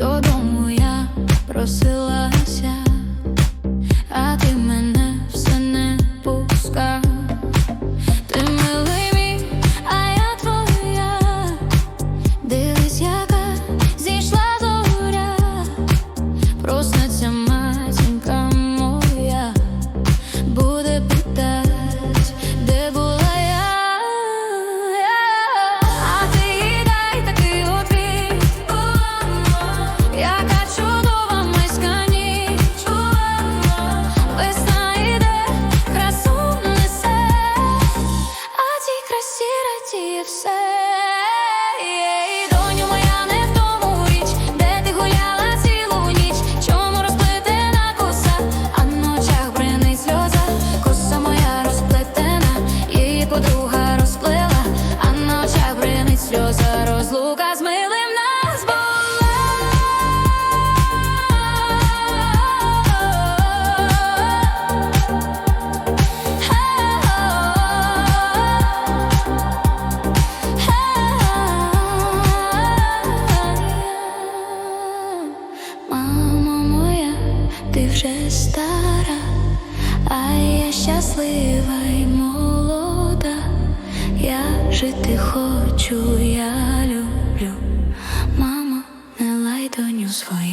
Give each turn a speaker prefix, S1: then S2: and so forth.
S1: Додому я просилася, а ти ти вже стара, а я щаслива й молода, я жити хочу, я люблю, мама, не лай доню свою.